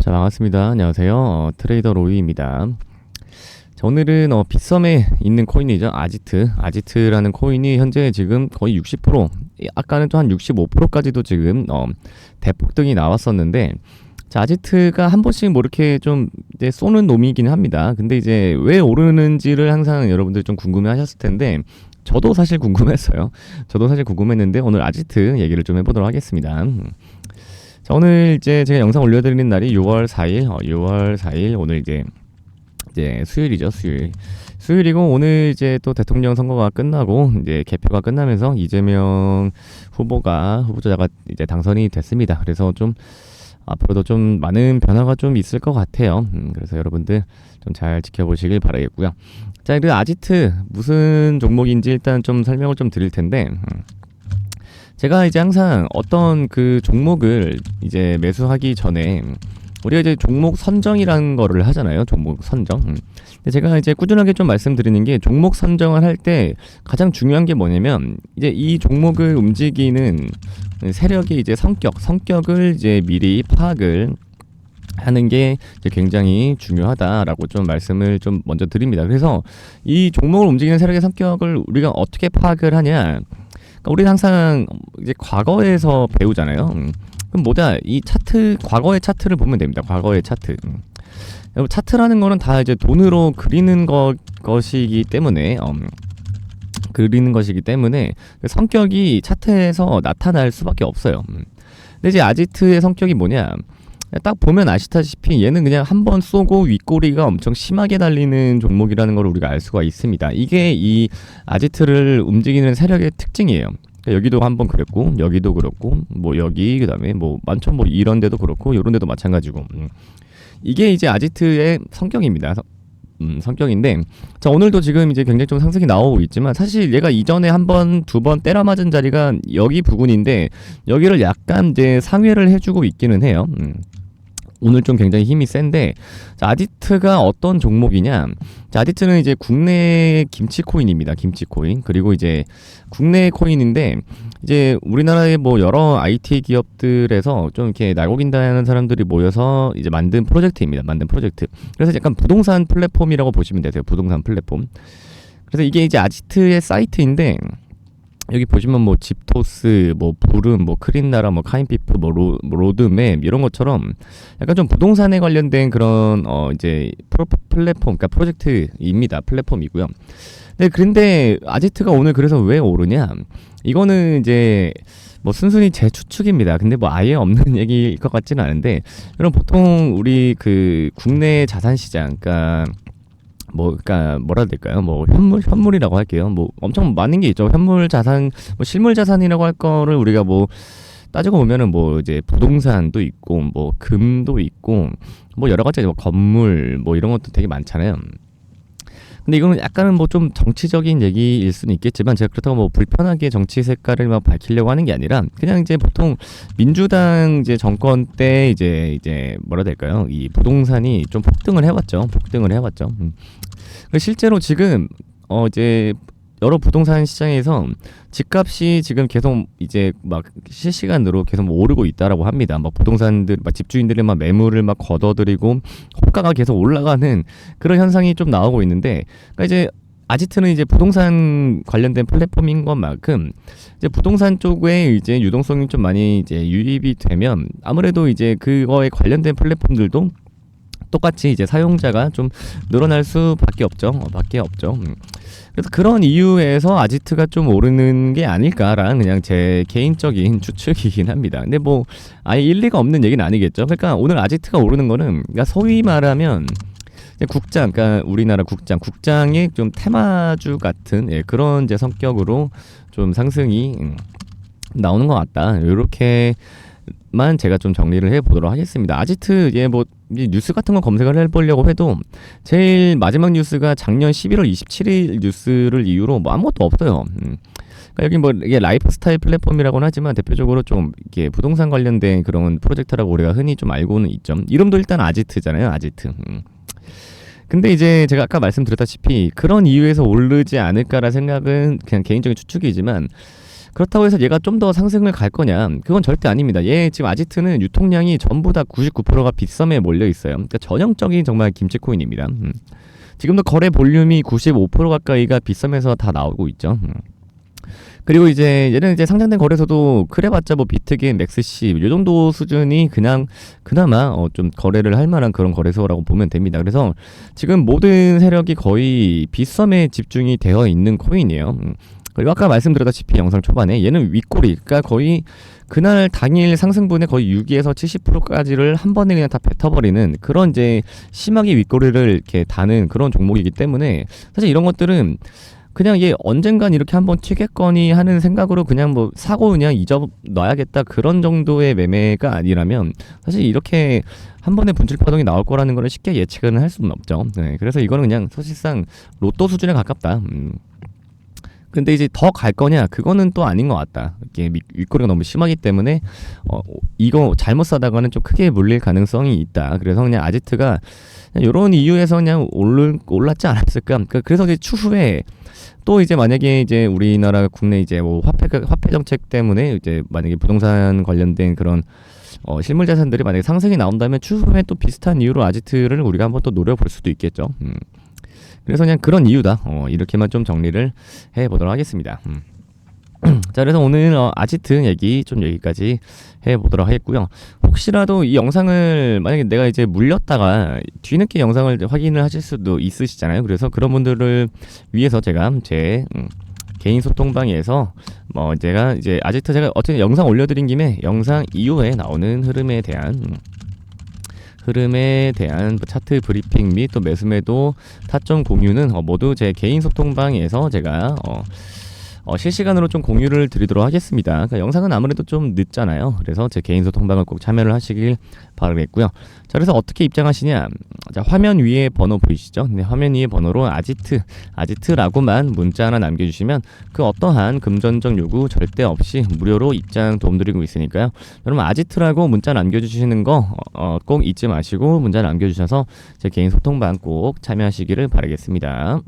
자, 반갑습니다. 안녕하세요. 어, 트레이더 로이입니다. 자, 오늘은 어, 빗썸에 있는 코인이죠. 아지트. 아지트라는 코인이 현재 지금 거의 60%, 이- 아까는 또 한 65%까지도 지금 어, 대폭등이 나왔었는데 자, 아지트가 한 번씩 뭐 이렇게 좀 이제 쏘는 놈이긴 합니다. 근데 이제 왜 오르는지를 항상 여러분들 좀 궁금해 하셨을 텐데 저도 사실 궁금했어요. 저도 사실 궁금했는데 오늘 아지트 얘기를 좀 해보도록 하겠습니다. 음. 자, 오늘 이제 제가 영상 올려드리는 날이 6월 4일, 어, 6월 4일 오늘 이제 이제 수요일이죠, 수요일. 수요일이고 오늘 이제 또 대통령 선거가 끝나고 이제 개표가 끝나면서 이재명 후보가 후보자가 이제 당선이 됐습니다. 그래서 좀 앞으로도 좀 많은 변화가 좀 있을 것 같아요. 음, 그래서 여러분들 좀 잘 지켜보시길 바라겠고요. 자, 그 아지트 무슨 종목인지 일단 좀 설명을 좀 드릴 텐데. 음. 제가 이제 항상 어떤 그 종목을 이제 매수하기 전에 우리가 이제 종목 선정이라는 거를 하잖아요. 종목 선정. 음. 근데 제가 이제 꾸준하게 좀 말씀드리는 게 종목 선정을 할 때 가장 중요한 게 뭐냐면 이제 이 종목을 움직이는 세력의 이제 성격, 성격을 이제 미리 파악을 하는 게 이제 굉장히 중요하다라고 좀 말씀을 좀 먼저 드립니다. 그래서 이 종목을 움직이는 세력의 성격을 우리가 어떻게 파악을 하냐? 우리는 항상 이제 과거에서 배우잖아요. 음. 그럼 뭐다 이 차트 과거의 차트를 보면 됩니다. 과거의 차트. 음. 여러분, 차트라는 거는 다 이제 돈으로 그리는 것 것이기 때문에 음, 그리는 것이기 때문에 그 성격이 차트에서 나타날 수밖에 없어요. 음. 근데 이제 아지트의 성격이 뭐냐? 딱 보면 아시다시피 얘는 그냥 한 번 쏘고 윗꼬리가 엄청 심하게 달리는 종목이라는 걸 우리가 알 수가 있습니다. 이게 이 아지트를 움직이는 세력의 특징이에요. 그러니까 여기도 한 번 그랬고 여기도 그렇고 뭐 여기 그다음에 뭐 많죠 뭐 이런 데도 그렇고 이런 데도 마찬가지고 음. 이게 이제 아지트의 성격입니다. 성- 음, 성격인데 자 오늘도 지금 이제 굉장히 좀 상승이 나오고 있지만 사실 얘가 이전에 한 번 두 번 때려 맞은 자리가 여기 부근인데 여기를 약간 이제 상회를 해주고 있기는 해요. 음. 오늘 좀 굉장히 힘이 센데 자, 아지트가 어떤 종목이냐? 자, 아지트는 이제 국내 김치 코인입니다. 김치 코인. 그리고 이제 국내 코인인데 이제 우리나라의 뭐 여러 IT 기업들에서 좀 이렇게 날고긴다는 사람들이 모여서 이제 만든 프로젝트입니다. 만든 프로젝트. 그래서 약간 부동산 플랫폼이라고 보시면 되세요. 부동산 플랫폼. 그래서 이게 이제 아지트의 사이트인데 여기 보시면 뭐 집토스, 뭐 부름, 뭐 크린나라, 뭐 카인피프, 뭐, 로, 뭐 로드맵 이런 것처럼 약간 좀 부동산에 관련된 그런 어 이제 프로, 플랫폼, 그러니까 프로젝트입니다. 플랫폼이고요. 네, 그런데 아지트가 오늘 그래서 왜 오르냐? 이거는 이제 뭐 순순히 제 추측입니다. 근데 뭐 아예 없는 얘기일 것 같지는 않은데, 그럼 보통 우리 그 국내 자산 시장, 그러니까 뭐, 그니까, 뭐라 해야 될까요? 뭐, 현물, 현물이라고 할게요. 뭐, 엄청 많은 게 있죠. 현물 자산, 뭐, 실물 자산이라고 할 거를 우리가 뭐, 따지고 보면은 뭐, 이제, 부동산도 있고, 뭐, 금도 있고, 뭐, 여러 가지, 뭐, 건물, 뭐, 이런 것도 되게 많잖아요. 근데 이거는 약간은 뭐 좀 정치적인 얘기일 수는 있겠지만 제가 그렇다고 뭐 불편하게 정치 색깔을 막 밝히려고 하는 게 아니라 그냥 이제 보통 민주당 이제 정권 때 이제 이제 뭐라 될까요? 이 부동산이 좀 폭등을 해왔죠. 폭등을 해왔죠. 음. 그 실제로 지금 어 이제 여러 부동산 시장에서 집값이 지금 계속 이제 막 실시간으로 계속 뭐 오르고 있다라고 합니다. 막 부동산들, 막 집주인들이 막 매물을 막 걷어들이고 호가가 계속 올라가는 그런 현상이 좀 나오고 있는데, 그러니까 이제 아지트는 이제 부동산 관련된 플랫폼인 것만큼 이제 부동산 쪽에 이제 유동성이 좀 많이 이제 유입이 되면 아무래도 이제 그거에 관련된 플랫폼들도 똑같이 이제 사용자가 좀 늘어날 수밖에 없죠. 어, 밖에 없죠. 음. 그래서 그런 이유에서 아지트가 좀 오르는 게 아닐까라는 그냥 제 개인적인 추측이긴 합니다. 근데 뭐 아예 일리가 없는 얘기는 아니겠죠. 그러니까 오늘 아지트가 오르는 거는 그러니까 소위 말하면 국장, 그러니까 우리나라 국장, 국장의 좀 테마주 같은 예, 그런 이제 성격으로 좀 상승이 음, 나오는 것 같다. 이렇게 만 제가 좀 정리를 해보도록 하겠습니다. 아지트 예뭐 뉴스 같은 거 검색을 해보려고 해도 제일 마지막 뉴스가 작년 11월 27일 뉴스를 이유로 뭐 아무것도 없어요. 음. 그러니까 여기 뭐 이게 라이프 스타일 플랫폼이라고는 하지만 대표적으로 좀 이게 부동산 관련된 그런 프로젝트라고 우리가 흔히 좀 알고는 있죠. 이름도 일단 아지트잖아요. 아지트. 음. 근데 이제 제가 아까 말씀드렸다시피 그런 이유에서 오르지 않을까라 생각은 그냥 개인적인 추측이지만 그렇다고 해서 얘가 좀 더 상승을 갈 거냐? 그건 절대 아닙니다. 얘 지금 아지트는 유통량이 전부 다 99%가 빗썸에 몰려 있어요. 그러니까 전형적인 정말 김치 코인입니다. 음. 지금도 거래 볼륨이 95% 가까이가 빗썸에서 다 나오고 있죠. 음. 그리고 이제 얘는 이제 상장된 거래소도 그래봤자 뭐 비트긴, 맥스시 요 정도 수준이 그냥 그나마 어 좀 거래를 할 만한 그런 거래소라고 보면 됩니다. 그래서 지금 모든 세력이 거의 빗썸에 집중이 되어 있는 코인이에요. 음. 그리고 아까 말씀드렸다시피 영상 초반에 얘는 윗꼬리, 그러니까 거의 그날 당일 상승분의 거의 6에서 70%까지를 한 번에 그냥 다 뱉어버리는 그런 이제 심하게 윗꼬리를 이렇게 다는 그런 종목이기 때문에 사실 이런 것들은 그냥 얘 언젠간 이렇게 한번 튀겠거니 하는 생각으로 그냥 뭐 사고 그냥 잊어 놔야겠다 그런 정도의 매매가 아니라면 사실 이렇게 한 번에 분출 파동이 나올 거라는 거는 쉽게 예측은 할 수는 없죠. 네, 그래서 이거는 그냥 사실상 로또 수준에 가깝다. 음. 근데 이제 더 갈 거냐? 그거는 또 아닌 것 같다. 이게 미- 윗꼬리가 너무 심하기 때문에 어, 이거 잘못 사다가는 좀 크게 물릴 가능성이 있다. 그래서 그냥 아지트가 이런 이유에서 그냥 올른, 올랐지 않았을까? 그- 그래서 이제 추후에 또 이제 만약에 이제 우리나라 국내 이제 뭐 화폐 화폐 정책 때문에 이제 만약에 부동산 관련된 그런 어, 실물 자산들이 만약에 상승이 나온다면 추후에 또 비슷한 이유로 아지트를 우리가 한번 또 노려볼 수도 있겠죠. 음. 그래서 그냥 그런 이유다. 어, 이렇게만 좀 정리를 해보도록 하겠습니다. 음. 자, 그래서 오늘 어, 아지트 얘기 좀 여기까지 해보도록 하겠고요. 혹시라도 이 영상을 만약에 내가 이제 물렸다가 뒤늦게 영상을 확인을 하실 수도 있으시잖아요. 그래서 그런 분들을 위해서 제가 제 음, 개인 소통방에서 뭐 제가 이제 아지트 제가 어떻게 영상 올려드린 김에 영상 이후에 나오는 흐름에 대한 음, 흐름에 대한 뭐 차트 브리핑 및 또 매수매도 타점 공유는 어, 모두 제 개인 소통방에서 제가 어, 어, 실시간으로 좀 공유를 드리도록 하겠습니다. 그러니까 영상은 아무래도 좀 늦잖아요. 그래서 제 개인 소통방을 꼭 참여를 하시길 바라겠고요. 자, 그래서 어떻게 입장하시냐? 자, 화면 위에 번호 보이시죠? 네, 화면 위에 번호로 아지트, 아지트라고만 문자 하나 남겨주시면 그 어떠한 금전적 요구 절대 없이 무료로 입장 도움드리고 있으니까요. 여러분 아지트라고 문자 남겨주시는 거 어, 꼭 잊지 마시고 문자 남겨주셔서 제 개인 소통방 꼭 참여하시기를 바라겠습니다.